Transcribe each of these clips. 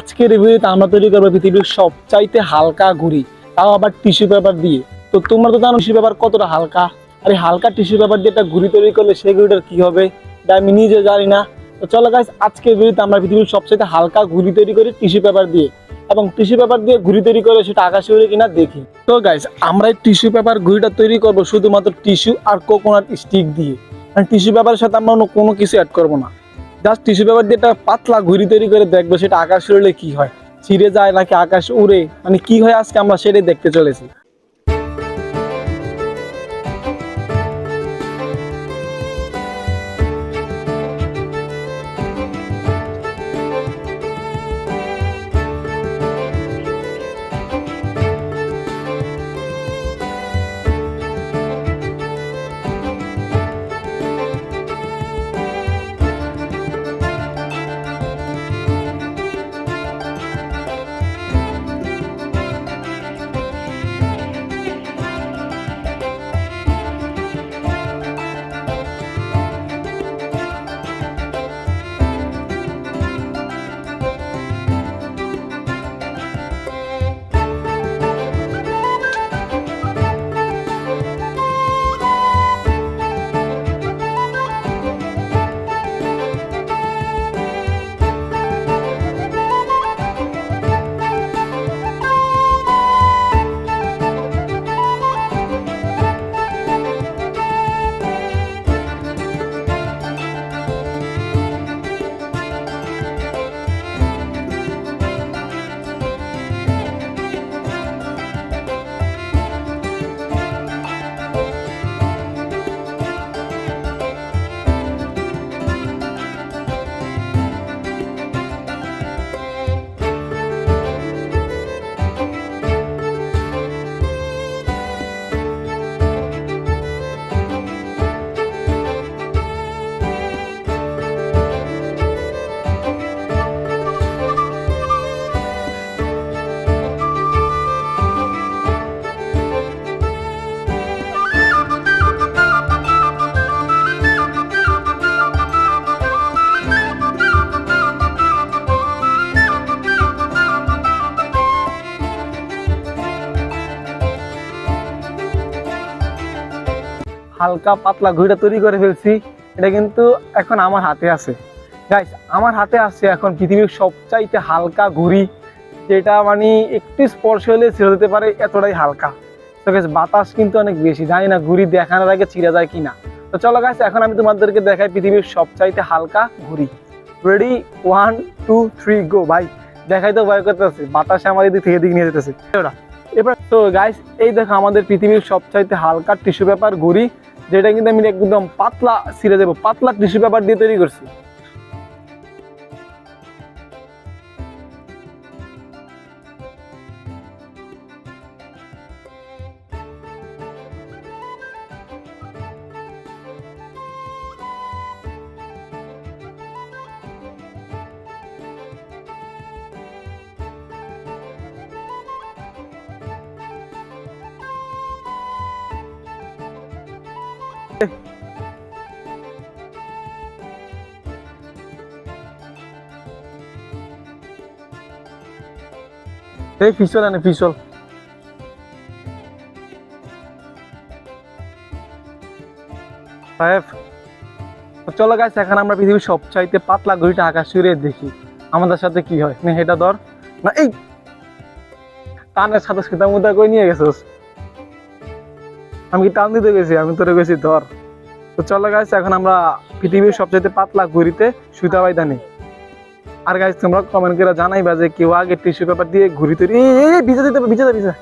আজকের রিভিউতে আমরা তৈরি করব পৃথিবীর সবচাইতে হালকা ঘুড়ি। তাও আবার টিস্যু পেপার দিয়ে। তো তোমরা তো জানো টিস্যু পেপার কতটা হালকা। আর এই হালকা টিস্যু পেপার দিয়ে একটা ঘুড়ি তৈরি করলে সেই ঘুড়িটার কি হবে? এটা আমি নিজে জানি না। তো চলো গাইস আজকের ভিডিওতে আমরা পৃথিবীর সবচাইতে হালকা ঘুড়ি তৈরি করি টিস্যু পেপার দিয়ে। এবং টিস্যু পেপার দিয়ে ঘুড়ি তৈরি করে সেটা আকাশে উড়ে কিনা দেখি। তো গাইস আমরা এই টিস্যু পেপার ঘুড়িটা তৈরি করব শুধুমাত্র টিস্যু আর কোকোনাট স্টিক দিয়ে। মানে টিস্যু পেপারের সাথে আমরা অন্য কোনো কিছু অ্যাড করব না। জাস্ট টিস্যু পেপার দিয়ে একটা পাতলা ঘুড়ি তৈরি করে দেখব সেটা আকাশ উড়লে কি হয়? ছিঁড়ে যায় নাকি আকাশ উড়ে? মানে কি হয় আজকে আমরা সেটাই দেখতে চলেছি। হালকা পাতলা ঘুড়িটা তৈরি করে ফেলছি। এটা কিন্তু এখন আমার হাতে আছে। গাইস আমার হাতে আছে এখন পৃথিবীর সবচাইতে হালকা ঘুড়ি, যেটা মানে একটু স্পর্শ হলে ছেড়ে দিতে পারে এতটাই হালকা। তো গাইস বাতাস কিন্তু অনেক বেশি। জানি না ঘুড়ি দেখানোর আগে ছিঁড়ে যায় কিনা। তো চলো গাইস এখন আমি তোমাদেরকে দেখাই পৃথিবীর সবচাইতে হালকা ঘুড়ি। Ready one two three go ভাই, দেখাই তো ভয় করতেছে। বাতাসে আমার এদিক থেকে এদিক নিয়ে যেতেছে। ওরা এবার তো গাইস এই দেখো আমাদের পৃথিবীর সবচাইতে হালকা টিস্যু পেপার ঘুরি যেটা কিন্তু আমি একদম পাতলা ছিঁড়ে দেবো, পাতলা টিস্যু পেপার দিয়ে তৈরি করছি। এই পিছল এনে পিছল। চলো গাইস এখন আমরা পৃথিবীর সবচাইতে পাতলা ঘড়িটা আকাশ ছুঁড়ে দেখি। আমাদের সাথে কি হয়? না, এটা ধর। না, এই। টানের সাথে সেটা মুদা করে নিয়ে গেছিস? আমি কি টান দিতে গেছি? আমি তোরে গেছি ধর। তো চলো গাইস এখন আমরা পৃথিবীর সবচাইতে পাতলা ঘুরিতে সুতা নেই আর গাইস তোমরা কমেন্ট করে জানাইবা যে কেউ আগে টিস্যু পেপার দিয়ে ঘুরি তৈরি ভিজে দিতে ভিজে দে, ভিজে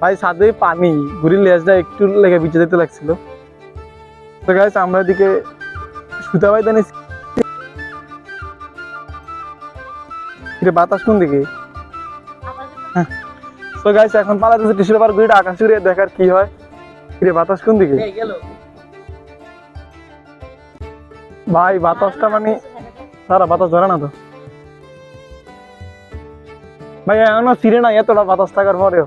ভাই সাদে পানি ঘুরির লেজটা একটু লেগে ভিজে দিতে লাগছিল। তো গাইস আমরা এদিকে সুতা কিরে বাতাস কোন দিকে? তো গাইস এখন পালা দিচ্ছে টিস্যু পেপার ঘুরিটা আকাশ উড়িয়ে দেখার কি হয়। কিরে বাতাস কোন দিকে? ভাই বাতাসটা মানে সারা বাতাস ধরে না তো। ভাই এখনও ছিঁড়ে না এতটা বাতাস থাকার পরেও।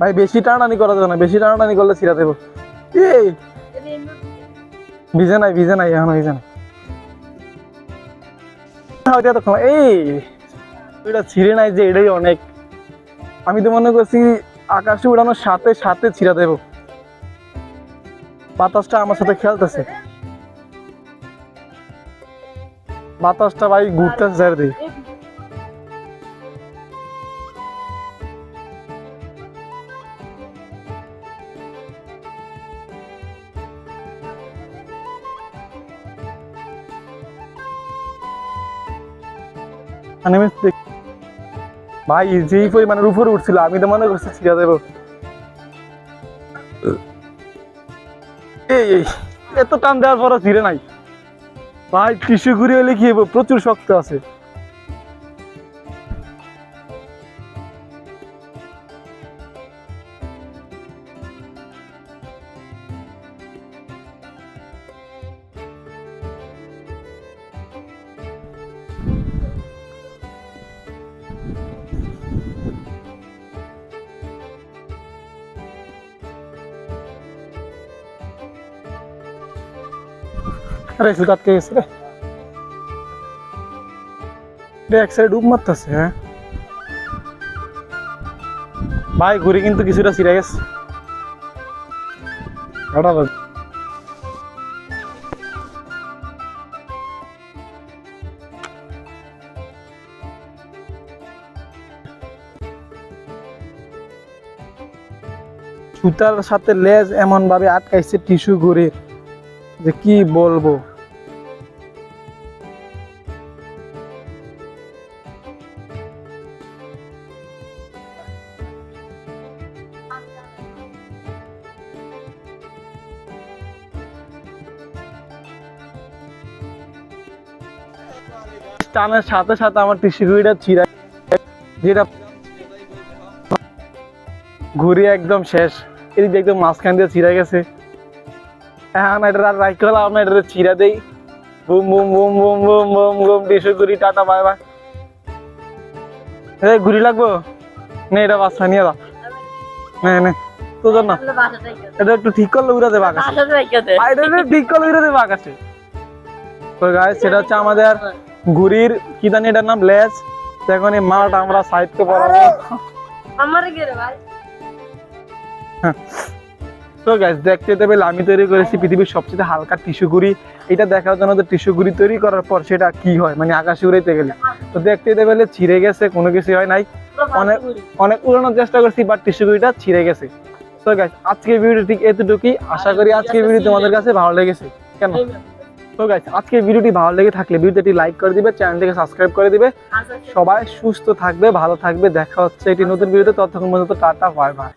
ভাই বেশি টানাটানি করা যাবে না বেশি টানাটানি করলে ছিঁড়া দেবো। এই! ভিজে নাই ভিজে নাই এখন ভিজে নাই। হয়তো এতক্ষণ। এই ওইটা ছিঁড়ে নাই যে এটাই অনেক। আমি তো মনে করছি আকাশে উড়ানোর সাথে সাথে ছিঁড়া দেব। বাতাসটা আমার সাথে খেলতেছে। বাতাসটা ভাই ঘুরতেছে চারিদিকে আমি ভাই যেই পরিমাণের উপরে উঠছিল, আমি তো মনে করছি ছিঁড়া দেব। এই এই, এত টান দেওয়ার পরও ছিঁড়ে নাই। ভাই, টিস্যু ঘুরে কি প্রচুর শক্ত আছে। আরে শুধু গেছে রে। রে এক সাইড ডুব মারতেছে হ্যাঁ। ভাই, ঘুরে কিন্তু কিছুটা ছিঁড়ে গেছে। সুতার সাথে লেজ এমন ভাবে আটকাইছে টিস্যু ঘুরে, যে কি বলব? টানের সাথে সাথে আমার টিস্যু ঘুড়িটা ছিঁড়া যেটা ঘুরি একদম শেষ। এদিকে একদম মাঝখান দিয়ে ছিঁড়ে গেছে। এখন এটা আর রাইট করলাম আমরা এটা ছিঁড়া দেই। Boom boom boom boom boom boom boom ঘুরি টাটা বাই বাই। এই ঘুরি লাগবো? নে এটা বাচ্চা নিয়ে যা। নে নে তোর জন্য। এটা একটু ঠিক করলে উড়ে দেবে আকাশে। আর এটা ঠিক করলে উড়ে দেবে আকাশে। তো গাইস সেটা হচ্ছে আমাদের ঘুরির কি জানি এটার নাম লেজ? এখন এই মাঠ আমরা সাইডকে পড়াবো। আমার ভাই? তো গাইস দেখতে পেলে আমি তৈরি করেছি পৃথিবীর সবচেয়ে হালকা টিস্যু গুড়ি এটা দেখার জন্য তো টিস্যু গুড়ি তৈরি করার পর সেটা কি হয়? মানে আকাশে উড়াইতে গেলে। তো দেখতে পেলে ছিঁড়ে গেছে কোনো কিছু হয় নাই। অনেক অনেক উড়ানোর চেষ্টা করছি বাট টিস্যু গুড়িটা ছিঁড়ে গেছে। তো গাইস আজকের ভিডিও ঠিক এতটুকুই। আশা করি আজকের ভিডিও তোমাদের কাছে ভালো লেগেছে। কেন? তো গাইস আজকের ভিডিওটি ভালো লেগে থাকলে ভিডিওটি লাইক করে দিবে চ্যানেলটিকে সাবস্ক্রাইব করে দিবে। সবাই সুস্থ থাকবে ভালো থাকবে। দেখা হচ্ছে একটি নতুন ভিডিওতে ততক্ষণ পর্যন্ত টাটা বাই বাই